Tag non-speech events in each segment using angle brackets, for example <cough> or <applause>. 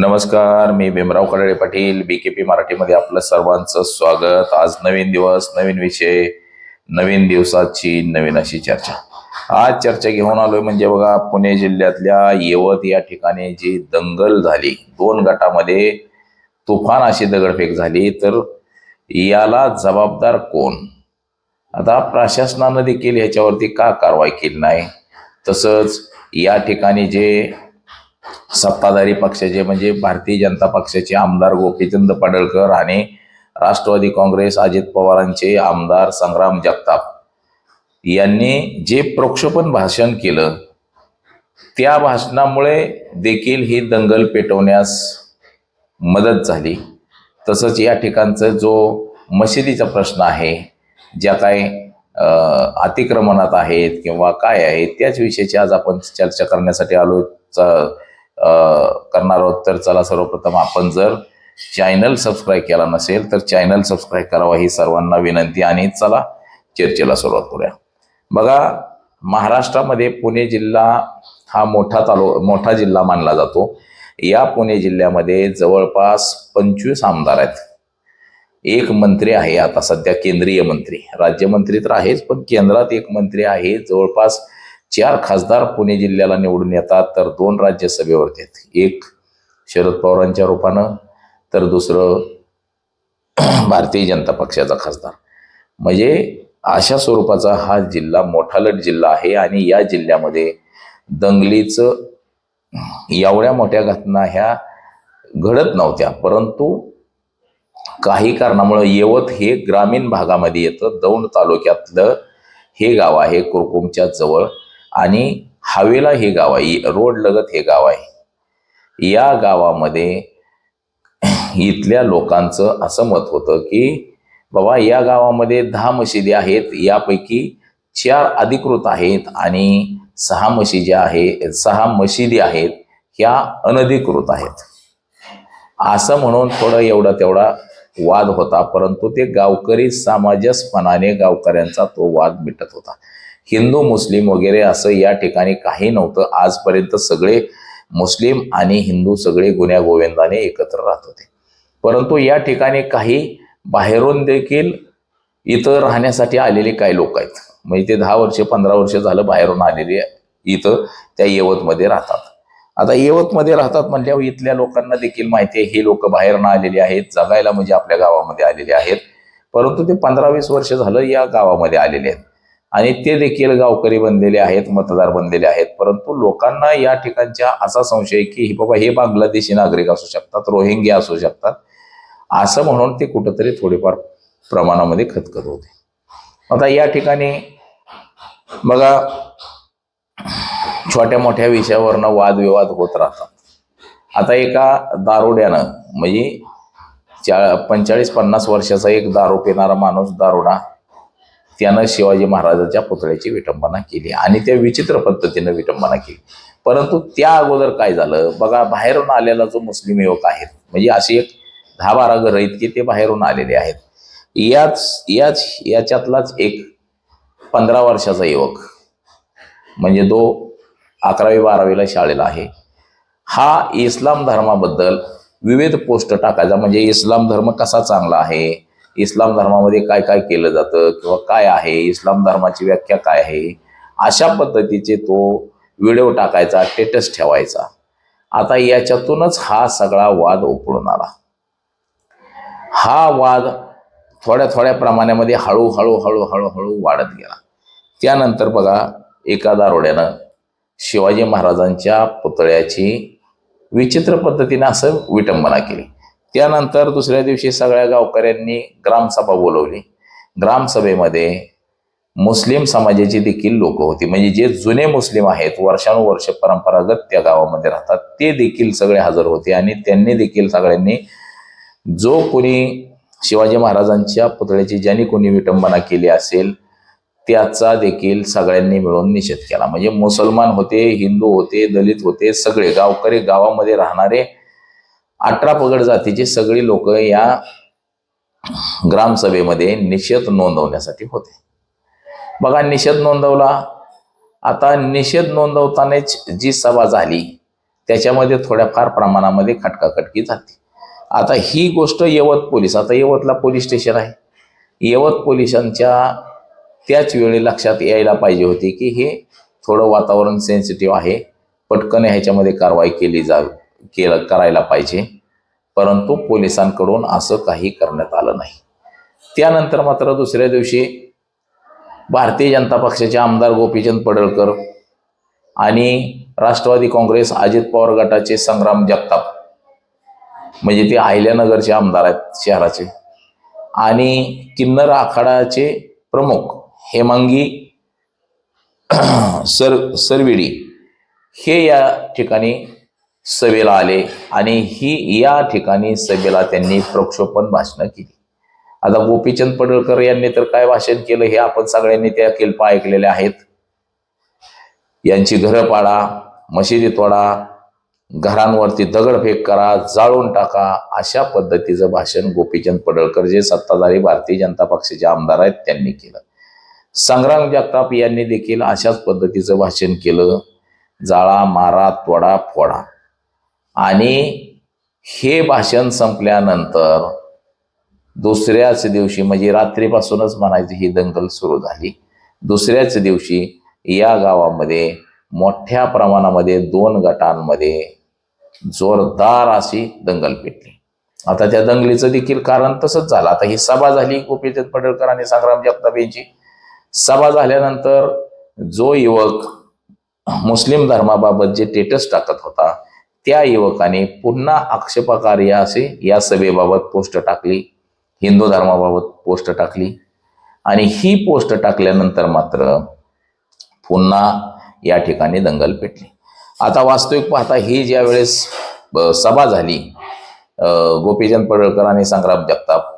नमस्कार मी Bhimrao Kadale Patil B K P मराठीमध्ये आपलं सर्वांचं स्वागत. आज नवीन दिवस नवीन विषय नवीन दिवसाची नवीन अशी चर्चा. आज चर्चा घेऊन आलोय म्हणजे बघा पुणे जिल्ह्यातल्या येवत या ठिकाणी जी दंगल झाली दोन गटामध्ये तुफान अशी दगडफेक झाली तर याला जबाबदार कोण? आता प्रशासनानं देखील ह्याच्यावरती का कारवाई केली नाही? तसंच या ठिकाणी जे सत्ताधारी पक्षाचे म्हणजे भारतीय जनता पक्षाचे आमदार गोपीचंद पडळकर आणि राष्ट्रवादी काँग्रेस अजित पवारांचे आमदार संग्राम जगताप. यांनी जे प्रक्षोपण भाषण केलं त्या भाषणामुळे देखील ही दंगल पेटवण्यास मदत झाली. तसंच या ठिकाणचं जो मशिदीचा प्रश्न आहे ज्या काय अतिक्रमणात आहेत किंवा काय आहेत त्याच विषयाची आज आपण चर्चा करण्यासाठी आलो च- करणार आहोत तर चला सर्वप्रथम आपण जर चॅनल सबस्क्राईब केला नसेल तर चॅनल सबस्क्राईब करावा ही सर्वांना विनंती आणि चला चर्चेला सुरुवात करूया. बघा महाराष्ट्रामध्ये पुणे जिल्हा हा मोठा तालु मोठा जिल्हा मानला जातो. या पुणे जिल्ह्यामध्ये जवळपास पंचवीस आमदार आहेत. एक मंत्री आहे आता सध्या केंद्रीय मंत्री. राज्यमंत्री तर आहेच पण केंद्रात एक मंत्री आहे जवळपास चार खासदार पुणे जिल्ह्याला निवडून येतात तर दोन राज्यसभेवरती आहेत. एक शरद पवारांच्या रूपानं तर दुसरं <clears throat> भारतीय जनता पक्षाचा खासदार. म्हणजे अशा स्वरूपाचा हा जिल्हा मोठालट जिल्हा आहे आणि या जिल्ह्यामध्ये दंगलीचं एवढ्या मोठ्या घटना ह्या घडत नव्हत्या. परंतु काही कारणामुळं येवत हे ग्रामीण भागामध्ये येतं. दौंड तालुक्यातलं हे गाव आहे कुरकुमच्या जवळ. आणि हवेला हे गाव आहे रोड लगत हे गाव आहे. या गावामध्ये इथल्या लोकांचं असं मत होतं की बाबा या गावामध्ये दहा मशिदी आहेत यापैकी चार अधिकृत आहेत आणि सहा मशिदी आहे सहा मशिदी आहेत ह्या अनधिकृत आहेत. असं म्हणून थोडं एवढा तेवढा वाद होता परंतु ते गावकरी समाजसपणाने गावकऱ्यांचा तो वाद मिटत होता. हिंदू मुस्लिम वगैरे असं या ठिकाणी काही नव्हतं. आजपर्यंत सगळे मुस्लिम आणि हिंदू सगळे गुन्ह्या गोविंदाने एकत्र राहत होते. परंतु या ठिकाणी काही बाहेरून देखील इथं राहण्यासाठी आलेले काही लोक आहेत. म्हणजे ते दहा वर्ष पंधरा वर्ष झालं बाहेरून आलेले इथं त्या यवतमध्ये राहतात. आता यवतमध्ये राहतात म्हणल्यावर इथल्या लोकांना देखील माहिती आहे हे लोक बाहेरून आलेले आहेत जगायला म्हणजे आपल्या गावामध्ये आलेले आहेत. परंतु ते पंधरा वीस वर्ष झालं या गावामध्ये आलेले आहेत. आणि ते देखील गावकरी बनलेले आहेत मतदार बनलेले आहेत. परंतु लोकांना या ठिकाणच्या असा संशय की हे बाबा हे बांगलादेशी नागरिक असू शकतात रोहिंग्या असू शकतात. असं म्हणून ते कुठंतरी थोडेफार प्रमाणामध्ये खतखत होते. आता या ठिकाणी बघा छोट्या मोठ्या विषयावरनं वादविवाद होत राहतात. आता एका दारुड्यानं म्हणजे चा पंचेचाळीस पन्नास वर्षाचा एक दारू पिणारा माणूस दारुडा त्यानं शिवाजी महाराजाच्या पुतळ्याची विटंबना केली आणि त्या विचित्र पद्धतीनं विटंबना केली. परंतु त्या अगोदर काय झालं? बघा बाहेरून आलेला जो मुस्लिम युवक आहेत म्हणजे अशी एक दहा बारा घरं इतके ते बाहेरून आलेले आहेत. याच याच याच्यातलाच एक पंधरा वर्षाचा युवक म्हणजे तो अकरावी बारावीला शाळेला आहे. हा इस्लाम धर्माबद्दल विविध पोस्ट टाकायचा म्हणजे इस्लाम धर्म कसा चांगला आहे? इस्लाम धर्मामध्ये काय काय केलं जातं किंवा काय आहे? इस्लाम धर्माची व्याख्या काय आहे? अशा पद्धतीचे तो व्हिडिओ टाकायचा स्टेटस ठेवायचा. आता याच्यातूनच हा सगळा वाद उपडून आला. हा वाद थोड्या थोड्या प्रमाणामध्ये हळूहळू हळूहळू हळू वाढत गेला. त्यानंतर बघा एका दारोड्यानं शिवाजी महाराजांच्या पुतळ्याची विचित्र पद्धतीने असं विटंबना केली. त्यानंतर दुसऱ्या दिवशी सगळ्या गावकऱ्यांनी ग्रामसभा बोलवली. ग्रामसभेमध्ये मुस्लिम समाजाची देखील लोक होती. म्हणजे जे जुने मुस्लिम आहेत वर्षानुवर्ष परंपरागत त्या गावामध्ये राहतात ते देखील सगळे हजर होते आणि त्यांनी देखील सगळ्यांनी जो कोणी शिवाजी महाराजांच्या पुतळ्याची ज्यांनी कोणी विटंबना केली असेल त्याचा देखील सगळ्यांनी मिळून निषेध केला. म्हणजे मुसलमान होते हिंदू होते दलित होते सगळे गावकरी गावामध्ये राहणारे अठरा पगड जातीचे सगळी लोक या ग्रामसभेमध्ये निषेध नोंदवण्यासाठी होते. बघा निषेध नोंदवला. आता निषेध नोंदवतानाच जी सभा झाली त्याच्यामध्ये थोड्याफार प्रमाणामध्ये खटकाखटकी जाते आता ही गोष्ट यवत पोलीस आता यवतला पोलीस स्टेशन आहे. यवत पोलिसांच्या त्याच वेळी लक्षात यायला पाहिजे होती की हे थोडं वातावरण सेन्सिटिव्ह आहे. पटकन ह्याच्यामध्ये कारवाई केली जावी. केलं करायला पाहिजे. परंतु पोलिसांकडून असं काही करण्यात आलं नाही. त्यानंतर मात्र दुसऱ्या दिवशी भारतीय जनता पक्षाचे आमदार गोपीचंद पडळकर आणि राष्ट्रवादी काँग्रेस अजित पवार गटाचे संग्राम जगताप म्हणजे ते अहिल्यानगरचे आमदार आहेत शहराचे आणि किन्नर आखाडाचे प्रमुख हेमांगी <clears throat> सर सरविडी हे या ठिकाणी सभेला आले आणि ही या ठिकाणी सभेला त्यांनी प्रक्षोपण भाषणं केली. आता गोपीचंद पडळकर यांनी तर काय भाषण केलं हे आपण सगळ्यांनी त्या किल्पा ऐकलेल्या आहेत. यांची घरं पाडा मशिदी तोडा घरांवरती दगडफेक करा जाळून टाका अशा पद्धतीचं भाषण गोपीचंद पडळकर जे सत्ताधारी भारतीय जनता पक्षाचे आमदार आहेत त्यांनी केलं. संग्राम जगताप यांनी देखील अशाच पद्धतीचं भाषण केलं. जाळा मारा तोडा फोडा. आणि हे भाषण संपल्यानंतर दुसऱ्याच दिवशी म्हणजे रात्रीपासूनच म्हणायची ही दंगल सुरू झाली. दुसऱ्याच दिवशी या गावामध्ये मोठ्या प्रमाणामध्ये दोन गटांमध्ये जोरदार अशी दंगल पेटली. आता त्या दंगलीचं देखील कारण तसंच झालं. आता ही सभा झाली गोपीचंद पडळकर आणि संग्राम जगताप यांची. सभा झाल्यानंतर जो युवक मुस्लिम धर्माबाबत जे टेटस टाकत होता त्या युवकाने पुन्हा आक्षेपाकारी असे या सभेबाबत पोस्ट टाकली हिंदू धर्माबाबत पोस्ट टाकली. आणि ही पोस्ट टाकल्यानंतर मात्र पुन्हा या ठिकाणी दंगल पेटली. आता वास्तविक पाहता ही ज्या वेळेस सभा झाली गोपीचंद पडळकर आणि संग्राम जगताप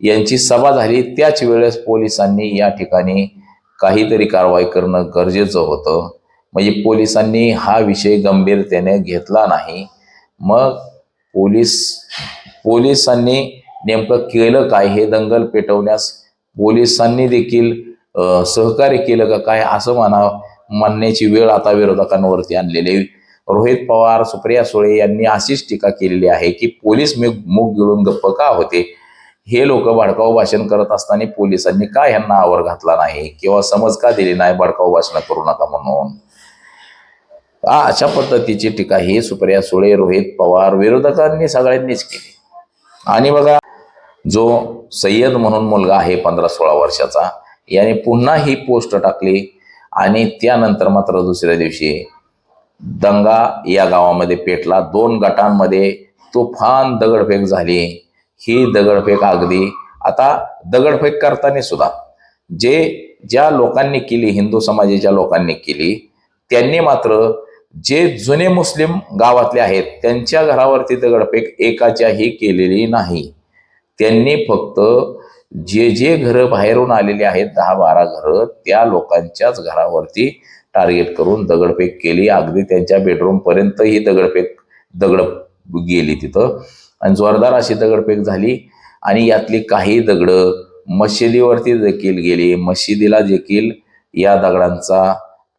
यांची सभा झाली त्याच वेळेस पोलिसांनी या ठिकाणी काहीतरी कारवाई करणं गरजेचं होतं. म्हणजे पोलिसांनी हा विषय गंभीरतेने घेतला नाही. मग पोलीस पोलिसांनी नेमकं केलं काय? हे दंगल पेटवण्यास पोलिसांनी देखील सहकार्य केलं का काय? असं म्हणा म्हणण्याची वेळ आता विरोधकांवरती आणलेली आहे. रोहित पवार सुप्रिया सुळे यांनी अशीच टीका केलेली आहे की पोलीस मी मूग गिळून गप्प का होते? हे लोक भडकाऊ भाषण करत असताना पोलिसांनी का ह्यांना आवर घातला नाही? किंवा समज का दिली नाही भडकाऊ भाषण करू नका म्हणून? अशा पद्धतीची टीका ही सुप्रिया सुळे रोहित पवार विरोधकांनी सगळ्यांनीच केली. आणि बघा जो सय्यद म्हणून मुलगा आहे पंधरा सोळा वर्षाचा याने पुन्हा ही पोस्ट टाकली आणि त्यानंतर मात्र दुसऱ्या दिवशी दंगा या गावामध्ये पेटला. दोन गटांमध्ये तुफान दगडफेक झाली. ही दगडफेक अगदी आता दगडफेक करताना सुद्धा जे ज्या लोकांनी केली हिंदू समाजाच्या लोकांनी केली त्यांनी मात्र जे जुने मुस्लिम गावातले आहेत त्यांच्या घरावरती दगडफेक एकाच्याही केलेली नाही. त्यांनी फक्त जे जे घरं बाहेरून आलेली आहेत दहा बारा घरं त्या लोकांच्याच घरावरती टार्गेट करून दगडफेक केली. अगदी त्यांच्या बेडरूमपर्यंत ही दगडफेक दगड गेली तिथं. आणि जोरदार अशी दगडफेक झाली. आणि यातली काही दगडं मशिदीवरती देखील गेली. मशिदीला देखील या दगडांचा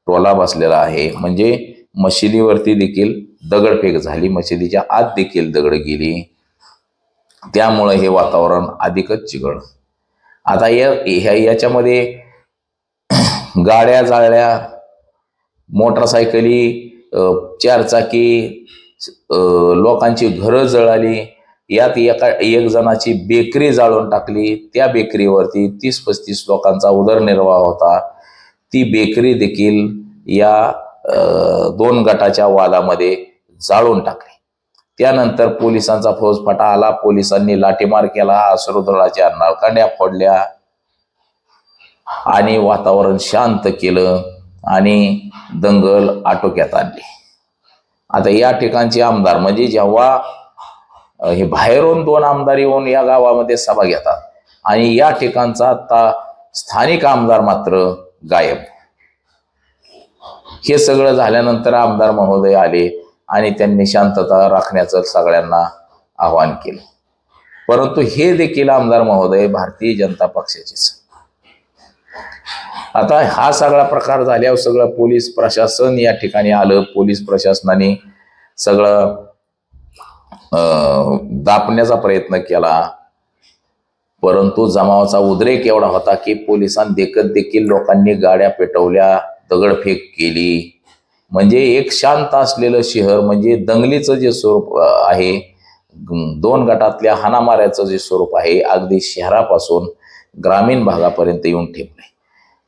टोला बसलेला आहे. म्हणजे मशिदीवरती देखील दगडफेक झाली. मशिदीच्या आत देखील दगड गेली. त्यामुळं हे वातावरण अधिकच चिघळ. आता या ह्या याच्यामध्ये <clears throat> गाड्या जाळल्या मोटरसायकली चारचाकी लोकांची घरं जळाली. यात एका एक जणाची बेकरी जाळून टाकली. त्या बेकरीवरती तीस पस्तीस लोकांचा उदरनिर्वाह होता. ती बेकरी देखील या दोन गटाच्या वादामध्ये जाळून टाकले. त्यानंतर पोलिसांचा फौजफाटा आला. पोलिसांनी लाठीमार केला. अश्रुधळाच्या नळकांड्या फोडल्या आणि वातावरण शांत केलं आणि दंगल आटोक्यात आणली. आता या ठिकाणचे आमदार म्हणजे जेव्हा हे बाहेरून दोन आमदार येऊन या गावामध्ये सभा घेतात आणि या ठिकाणचा आता स्थानिक आमदार मात्र गायब. हे सगळं झाल्यानंतर आमदार महोदय आले आणि त्यांनी शांतता राखण्याचं सगळ्यांना आवाहन केलं. परंतु हे देखील आमदार महोदय भारतीय जनता पक्षाचेच आता हा सगळा प्रकार झाल्यावर सगळं पोलीस प्रशासन या ठिकाणी आलं. पोलीस प्रशासनाने सगळं अं, दापण्याचा प्रयत्न केला. परंतु जमावाचा उद्रेक एवढा होता की पोलिसांदेखत देखील लोकांनी गाड्या पेटवल्या. दगडफेक केली. म्हणजे एक शांत असलेलं शहर म्हणजे दंगलीचं जे स्वरूप आहे दोन गटातल्या हाणामाऱ्याचं जे स्वरूप आहे अगदी शहरापासून ग्रामीण भागापर्यंत येऊन ठेपले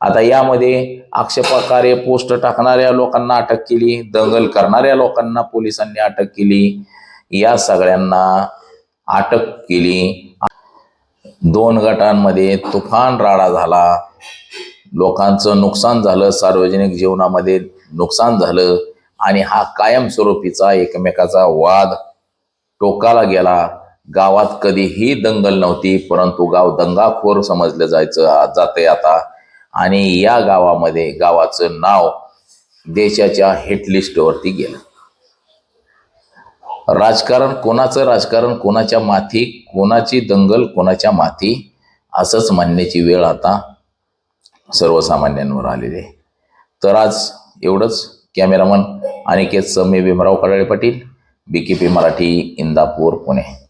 आता यामध्ये आक्षेपाकारे पोस्ट टाकणाऱ्या लोकांना अटक केली दंगल करणाऱ्या लोकांना पोलिसांनी अटक केली या सगळ्यांना अटक केली. दोन गटांमध्ये तुफान राडा झाला. लोकांचं नुकसान झालं सार्वजनिक जीवनामध्ये नुकसान झालं आणि हा कायमस्वरूपीचा एकमेकाचा वाद टोकाला गेला. गावात कधीही दंगल नव्हती परंतु गाव दंगाखोर समजलं जायचं जाते आता. आणि या गावामध्ये गावाचं नाव देशाच्या हिटलिस्टवरती गेलं. राजकारण कोणाचं? राजकारण कोणाच्या माथी? कोणाची दंगल कोणाच्या माथी? असंच म्हणण्याची वेळ आता सर्वसामान्यांवर आलेले तर आज एवढंच. Cameraman Aniket Same Bhimrao Kadale Patil B K P Marathi Indapur Pune.